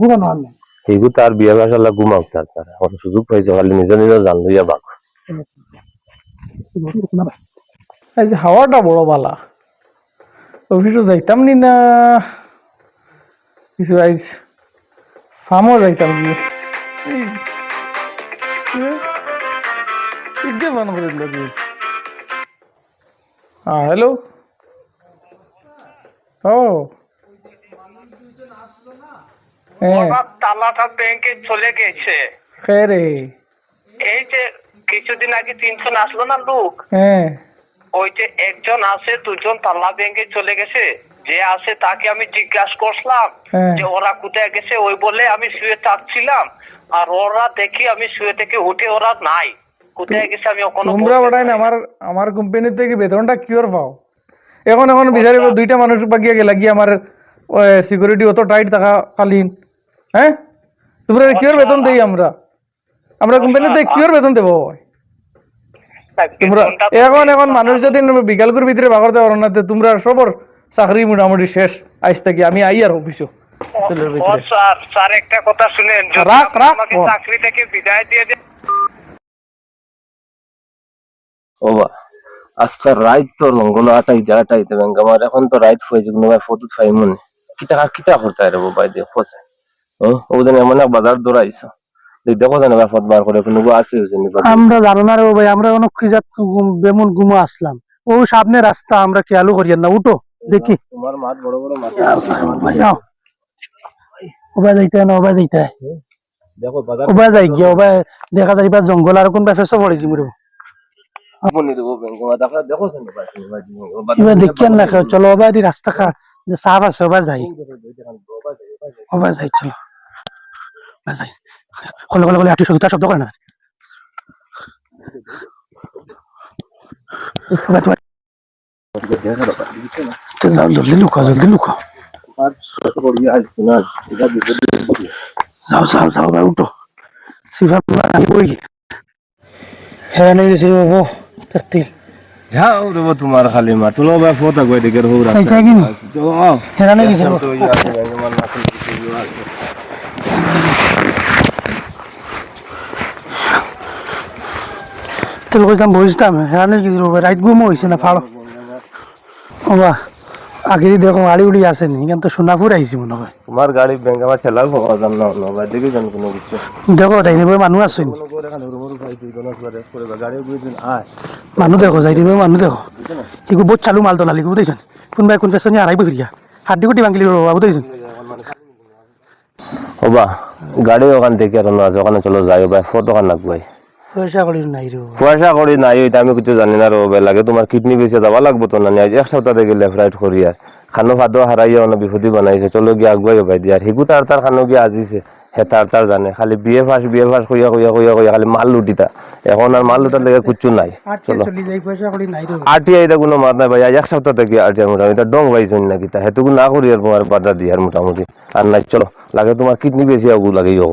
না না তার বিয়া বাসালা ঘুমাক তার তার এখন সুযোগ পাইছে খালি নিজে নিজে জান লইয়া আজ হাওয়াটা বড় বালা। অফিসও যাইতাম নি না? কিছু আজ ফার্মও যাইতাম নি? হ্যাঁ হ্যালো ও। হ্যাঁ। তালাটা ব্যাংকে চলে গেছে। রে। এই যে কিছুদিন আগে তিনজন আসলো না লোক? হ্যাঁ। ওই যে একজন আছে দুজন তালা ব্যাংকে চলে গেছে। যে আছে তাকে আমি জিজ্ঞাসা করলাম হ্যাঁ। যে ওরা কোথায় গেছে? ওই বলে আমি শুয়ে থাকছিলাম। আর ওরা দেখি আমি শুয়ে থেকে উঠে ওরা নাই। কোথায় গেছে আমি ওখানে তোমরা বড়াই না আমার আমার কোম্পানি থেকে বেতনটা কিওর পাও। এখন এখন বিচারিব দুইটা মানুষ বাকি গেলা কি আমার সিকিউরিটি অত টাইট থাকা কালীন হ্যাঁ তোমরা কিওর বেতন দেই আমরা? আমরা কোম্পানিতে কিওর বেতন দেবো তোমরা এখন এখন মানুষ যদি বিকালকুর ভিতরে বাগর দেওয়ার না তোমরা সবর চাকরি মোটামুটি শেষ আইস থাকি। আমি আই আর অফিসও হোটেলের স্যার স্যার একটা কথা শুনেন। চাকরি থেকে বিদায় দিয়ে দেন ও বা আজকাল রাইত তো লঙ্গল আটাই যা আমার এখন তো রাইত হয়েছে কোনো ভাই ফটো ফাই মনে কিতা কিতা করতে রে দিয়ে ফসে হ্যাঁ ওদিন এমন এক বাজার দৌড়াইছ। দেখো জানে ভাই ফট বার করে কোনো আছে। আমরা জানো না রে ভাই আমরা অনেক খিজাত বেমন গুমা আসলাম। ও সামনে রাস্তা আমরা খেয়ালও করিয়েন না। উঠো দেখি। তোমার মাঠ বড় বড় ভাই আও ওবা যাইতে না ওবা যাইতে দেখো বাজার ওবা যাই গিয়া ওবা দেখা যায় বা জঙ্গল আর কোন পড়েছি মোর মনে দেখিয়েন না চলো ওবা রাস্তা খা আছে যাই। ওবা যাই চলো। যাই। কলে কলে কলে আটি শুধু শব্দ করে না। ওবা, ওবা। তো যাও জলদি লুকাও জলদি লুকাও। যাও যাও যাও ভাই উঠো। সিফা বই। হ্যাঁ নেই বাবু তিল যাও রে তোমার খালি মাঠ তুলো ফটো কই তো ইয়া আছে ব্যাংক আমার নাকি কিছু আছে তেল কইতাম বসতাম গেছিল রাইত ঘুমো হয়েছে না ফাড়ো ওবা আগে দেখো আড়ি উড়ি আছে নি কিন্তু সোনাপুর আইছি মনে হয় তোমার গাড়ি ব্যাংক আমার ঠেলার পাওয়া যান না না ভাই দেখে যান কোনো কিছু দেখো তাই নিবে মানুষ আছে নি কোনো করে এখানে হুড় হুড় খাই তুই দোনো করে করে গাড়ি মানুষ দেখো যাই দিবে মানুষ দেখো। ইগো বহুত চালু মাল তোলা লিখো বুঝাইছেন কোনবাই কোন পেছনে আড়াইব ফিরিয়া হাড্ডি গুটি ভাঙলি বাবা বুঝাইছেন ওবা গাড়ি ওখান থেকে আর না আছে ওখানে চলো যাই ভাই ফটো রাখ ভাই পয়সা করি নাই রে পয়সা করি নাই ওইটা আমি কিছু জানি না রে ভাই লাগে। তোমার কিডনি বেঁচে যাওয়া লাগবো তো না এক সপ্তাহ থেকে লেফট রাইট করি আর খানো ভাদো হারাইয়া অন্য বিভূতি বানাইছে চলো গিয়ে আগুয়াই ভাই দিয়ে। আর হিগু তার তার খানো গিয়ে আজিছে হে তার তার জানে খালি বিয়ে ফাঁস বিয়ে ফাঁস কইয়া কইয়া কইয়া কইয়া খালি মাল লুটিতা এখন আর মাল লুটার লেগে কুচ্ছু নাই। চলো। আটিয়াই যাই পয়সা করি নাই রে আরটিআই টা কোনো মাত নাই ভাই আজ এক সপ্তাহ থেকে আটিয়া মোটামুটি এটা ডং ভাই পাইছেন নাকি তা হেতুকু না করি আর তোমার বাধা দিয়ে আর মোটামুটি। আর নাই চলো লাগে তোমার কিডনি বেশি আগু লাগে ইয়ে